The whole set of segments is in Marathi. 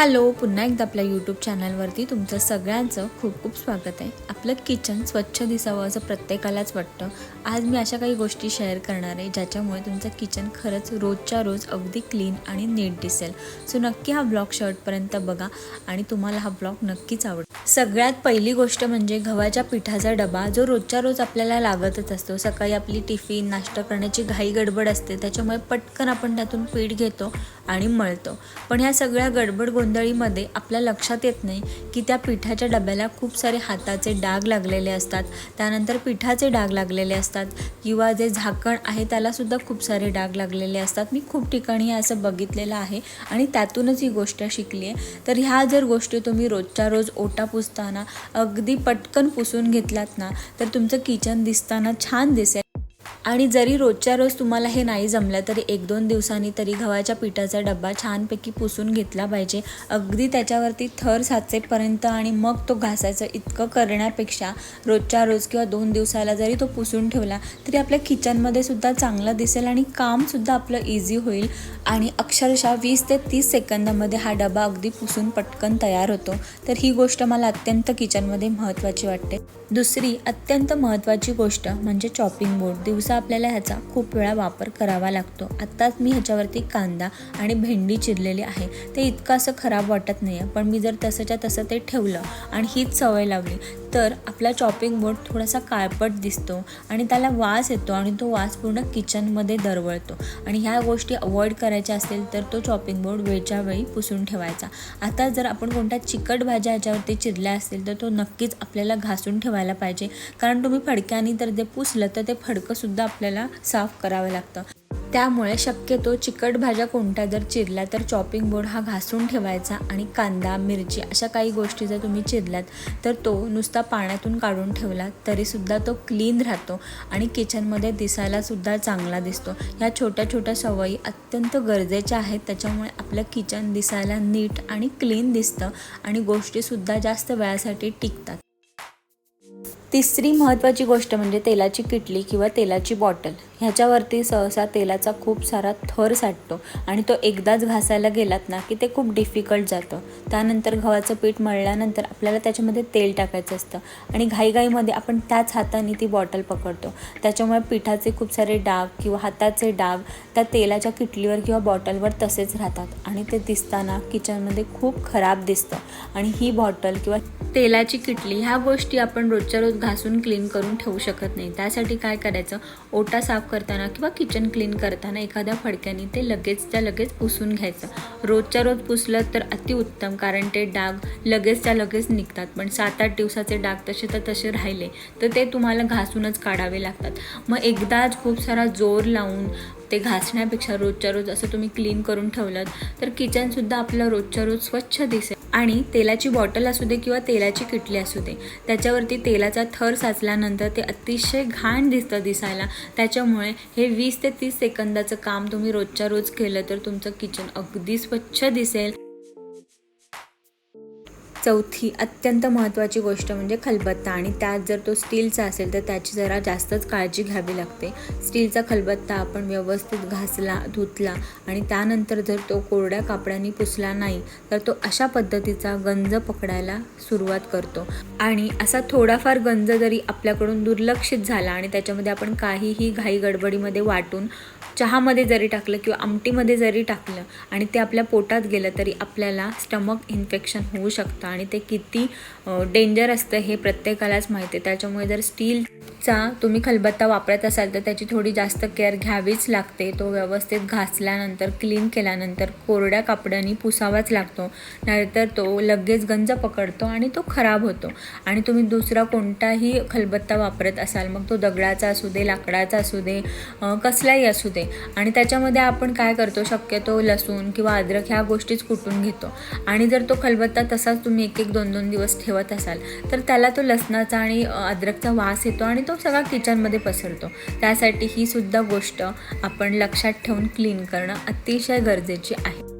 हॅलो पुन्हा एकदा आपल्या यूट्यूब चॅनलवरती तुमचं सगळ्यांचं खूप खूप स्वागत आहे. आपलं किचन स्वच्छ दिसावं असं प्रत्येकालाच वाटतं. आज मी अशा काही गोष्टी शेअर करणार आहे ज्याच्यामुळे तुमचं किचन खरंच रोजच्या रोज अगदी क्लीन आणि नीट दिसेल. सो नक्की हा ब्लॉग शर्टपर्यंत बघा आणि तुम्हाला हा ब्लॉग नक्कीच आवडेल सगळ्यात पहिली गोष्ट म्हणजे गव्हाच्या पिठाचा डबा जो रोजच्या रोज आपल्याला लागतच असतो. सकाळी आपली टिफिन नाश्ता करण्याची घाई गडबड असते त्याच्यामुळे पटकन आपण त्यातून पीठ घेतो आणि मळतो. पण ह्या सगळ्या गडबड गोंधळीमध्ये आपल्या लक्षात येत नाही की त्या पिठाच्या डब्याला खूप सारे हाताचे डाग लागलेले असतात. त्यानंतर पिठाचे डाग लागलेले असतात किंवा जे झाकण आहे त्यालासुद्धा खूप सारे डाग लागलेले असतात. मी खूप ठिकाणी असं बघितलेलं आहे आणि त्यातूनच ही गोष्ट शिकली आहे तर ह्या जर गोष्टी तुम्ही रोजच्या रोज ओटा पुसताना अगदी पटकन पुसून घेतलात ना तर तुमचं किचन दिसताना छान दिसेल. आणि जरी रोजच्या रोज तुम्हाला हे नाही जमलं तरी एक दोन दिवसांनी तरी गव्हाच्या पिठाचा डब्बा छानपैकी पुसून घेतला पाहिजे. अगदी त्याच्यावरती थर साचेपर्यंत आणि मग तो घासायचं इतकं करण्यापेक्षा रोजच्या रोज किंवा दोन दिवसाला जरी तो पुसून ठेवला तरी आपल्या किचनमध्ये सुद्धा चांगला दिसेल आणि कामसुद्धा आपलं इझी होईल. आणि अक्षरशः वीस ते तीस सेकंदामध्ये हा डबा अगदी पुसून पटकन तयार होतो. तर ही गोष्ट मला अत्यंत किचनमध्ये महत्त्वाची वाटते. दुसरी अत्यंत महत्त्वाची गोष्ट म्हणजे चॉपिंग बोर्ड दिवस आपल्याला ह्याचा खूप वेळा वापर करावा लागतो. आत्ताच मी ह्याच्यावरती कांदा आणि भेंडी चिरलेली आहे. ते इतकं असं खराब वाटत नाही आहे पण मी जर तसंच्या तसं ते ठेवलं आणि हीच सवय लावली तर आपला चॉपिंग बोर्ड थोडासा काळपट दिसतो आणि त्याला वास येतो आणि तो वास पूर्ण किचनमध्ये दरवळतो. आणि ह्या गोष्टी अवॉइड करायच्या असतील तर तो चॉपिंग बोर्ड वेळच्या वेळी पुसून ठेवायचा. आता जर आपण कोणत्या चिकट भाज्या ह्याच्यावरती चिरल्या असतील तर तो नक्कीच आपल्याला घासून ठेवायला पाहिजे. कारण तुम्ही फडक्याने तर ते पुसलं तर ते फडकंसुद्धा आपल्याला साफ करावं लागतं. त्यामुळे शक्यतो चिकट भाज्या कोणत्या जर चिरल्या तर चॉपिंग बोर्ड हा घासून ठेवायचा आणि कांदा मिरची अशा काही गोष्टी जर तुम्ही चिरल्यात तर तो नुसता पाण्यातून काढून ठेवला तरीसुद्धा तो क्लीन राहतो आणि किचनमध्ये दिसायलासुद्धा चांगला दिसतो. ह्या छोट्या छोट्या सवयी अत्यंत गरजेच्या आहेत. त्याच्यामुळे आपलं किचन दिसायला नीट आणि क्लीन दिसतं आणि गोष्टीसुद्धा जास्त वेळासाठी टिकतात. तिसरी महत्त्वाची गोष्ट म्हणजे तेलाची किटली किंवा तेलाची बॉटल ह्याच्यावरती सहसा तेलाचा खूप सारा थर साठतो आणि तो एकदाच घासायला गेलात ना की ते खूप डिफिकल्ट जातं. त्यानंतर गव्हाचं पीठ मळल्यानंतर आपल्याला त्याच्यामध्ये तेल टाकायचं असतं आणि घाईघाईमध्ये आपण त्याच हाताने ती बॉटल पकडतो. त्याच्यामुळे पिठाचे खूप सारे डाग किंवा हाताचे डाग त्या तेलाच्या किटलीवर किंवा बॉटलवर तसेच राहतात आणि ते दिसताना किचनमध्ये खूप खराब दिसतं. आणि ही बॉटल किंवा तेलाची किटली ह्या गोष्टी आपण रोजच्या रोज घासून क्लीन करून ठेवू शकत नाही. त्यासाठी काय करायचं? ओटा साफ करताना किंवा किचन क्लीन करताना एखाद्या फडक्याने ते लगेचच्या लगेच पुसून घ्यायचं. रोजच्या रोज पुसलं तर अतिउत्तम कारण ते डाग लगेचच्या लगेच निघतात. पण सात आठ दिवसाचे डाग तसे तर तसे राहिले तर ते तुम्हाला घासूनच काढावे लागतात. मग एकदाच खूप सारा जोर लावून ते घासण्यापेक्षा रोजच्या रोज असं तुम्ही क्लीन करून ठेवलं तर किचनसुद्धा आपलं रोजच्या रोज स्वच्छ दिसेल. आणि तेलाची बॉटल असू दे किंवा तेलाची किटली असू दे त्याच्यावरती तेलाचा थर साचल्यानंतर ते अतिशय घाण दिसतं दिसायला. त्याच्यामुळे हे वीस ते तीस सेकंदाचं काम तुम्ही रोजच्या रोज केलं तर तुमचं किचन अगदी स्वच्छ दिसेल. चौथी अत्यंत महत्त्वाची गोष्ट म्हणजे खलबत्ता आणि त्यात जर तो स्टीलचा असेल तर त्याची जरा जास्तच काळजी घ्यावी लागते. स्टीलचा खलबत्ता आपण व्यवस्थित घासला धुतला आणि त्यानंतर जर तो कोरड्या कापडाने पुसला नाही तर तो अशा पद्धतीचा गंज पकडायला सुरुवात करतो. आणि असा थोडाफार गंज जरी आपल्याकडून दुर्लक्षित झाला आणि त्याच्यामध्ये आपण काहीही घाई गडबडीमध्ये वाटून चहामध्ये जरी टाकलं किंवा आमटीमध्ये जरी टाकलं आणि ते आपल्या पोटात गेलं तरी आपल्याला स्टमक इन्फेक्शन होऊ शकतं आणि ते किती डेंजर असतं हे प्रत्येकालाच माहिती आहे. त्याच्यामुळे जर स्टील चा तुम्ही खलबत्ता वापरत असाल तर त्याची थोडी जास्त केअर घ्यावीच लागते. तो व्यवस्थित घासल्यानंतर क्लीन केल्यानंतर कोरड्या कापडाने पुसावाच लागतो. नाहीतर तो लगेच गंज पकडतो आणि तो खराब होतो. आणि तुम्ही दुसरा कोणताही खलबत्ता वापरत असाल मग तो दगडाचा असू दे लाकडाचा असू दे कसलाही असू दे. आणि त्याच्यामध्ये आपण काय करतो शक्यतो लसूण किंवा अद्रक ह्या गोष्टीच कुटून घेतो. आणि जर तो खलबत्ता तसाच तुम्ही एक एक दोन दोन दिवस ठेवत असाल तर त्याला तो लसणाचा आणि अद्रकचा वास येतो आणि तो सगळा किचनमध्ये पसरतो. त्यासाठी ही सुद्धा गोष्ट आपण लक्षात ठेवून क्लीन करणं अतिशय गरजेची आहे.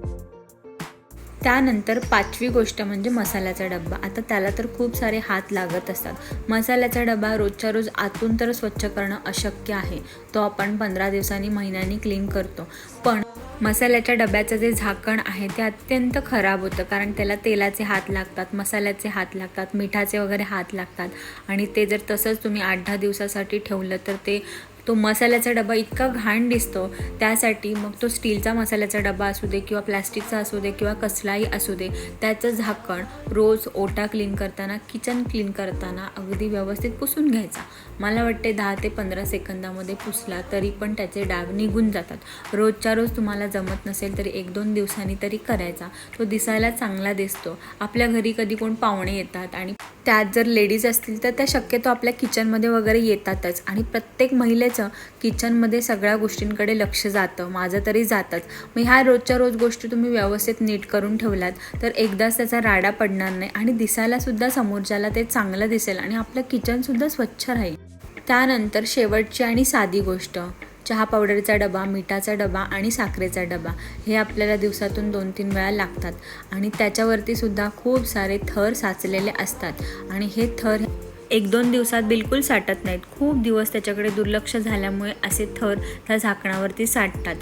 त्यानंतर पाचवी गोष्ट म्हणजे मसाल्याचा डब्बा. आता त्याला तर खूप सारे हात लागत असतात. मसाल्याचा डबा रोजच्या रोज आतून तर स्वच्छ करणं अशक्य आहे. तो आपण पंधरा दिवसांनी महिन्यांनी क्लीन करतो. पण मसाल्याच्या डब्याचं जे झाकण आहे ते अत्यंत खराब होतं कारण त्याला तेलाचे हात लागतात मसाल्याचे हात लागतात मिठाचे वगैरे हात लागतात. आणि ते जर तसंच तुम्ही आठ दहा दिवसासाठी ठेवलं तर ते तो मसाल्याचा डबा इतका घाण दिसतो त्यासाठी मग तो स्टीलचा मसाल्याचा डबा असू दे किंवा प्लॅस्टिकचा असू दे किंवा कसलाही असू दे त्याचं झाकण रोज ओटा क्लीन करताना किचन क्लीन करताना अगदी व्यवस्थित पुसून घ्यायचा. मला वाटते दहा ते पंधरा सेकंदामध्ये पुसला तरी पण त्याचे डाग निघून जातात. रोजच्या रोज तुम्हाला जमत नसेल तरी एक दोन दिवसांनी तरी करायचा. तो दिसायला चांगला दिसतो. आपल्या घरी कधी कोण पाहुणे येतात आणि त्यात जर लेडीज असतील तर त्या शक्यतो आपल्या किचनमध्ये वगैरे येतातच. आणि प्रत्येक महिलेचं किचनमध्ये सगळ्या गोष्टींकडे लक्ष जातं माझं तरी जातंच. मग ह्या रोजच्या रोज गोष्टी तुम्ही व्यवस्थित नीट करून ठेवलात तर एकदाच त्याचा राडा पडणार नाही आणि दिसायलासुद्धा समोरच्याला ते चांगलं दिसेल आणि आपलं किचनसुद्धा स्वच्छ राहील. त्यानंतर शेवटची आणि साधी गोष्ट चहा पावडरचा डबा मिठाचा डबा आणि साखरेचा डबा हे आपल्याला दिवसातून दोन तीन वेळा लागतात. आणि त्याच्यावरती सुद्धा खूप सारे थर साचलेले असतात. आणि हे थर एक दोन दिवसात बिलकुल साठत नाहीत. खूप दिवस त्याच्याकडे दुर्लक्ष झाल्यामुळे असे थर त्या झाकणावरती साठतात.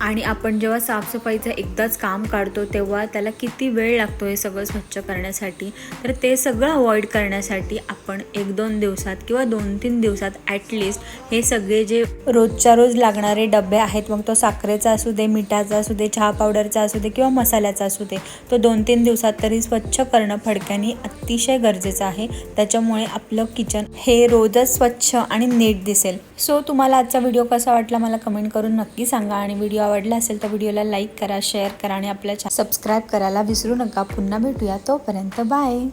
आणि आपण जेव्हा साफसफाईचं एकदाच काम काढतो तेव्हा त्याला किती वेळ लागतो हे सगळं स्वच्छ करण्यासाठी? तर ते सगळं अवॉइड करण्यासाठी आपण एक दोन दिवसात किंवा दोन तीन दिवसात ॲटलिस्ट हे सगळे जे रोजच्या रोज लागणारे डबे आहेत मग तो साखरेचा असू दे मिठाचा असू दे चहा पावडरचा असू दे किंवा मसाल्याचा असू दे तो दोन तीन दिवसात तरी स्वच्छ करणं फडक्याने अतिशय गरजेचं आहे. त्याच्यामुळे आपलं किचन हे रोजच स्वच्छ आणि नीट दिसेल. सो तुम्हाला आजचा व्हिडिओ कसा वाटला मला कमेंट करून नक्की सांगा आणि व्हिडिओ आवडला असेल तर व्हिडिओला लाईक करा शेअर करा आणि आपल्या सबस्क्राईब करायला विसरू नका. पुन्हा भेटूया. तोपर्यंत बाय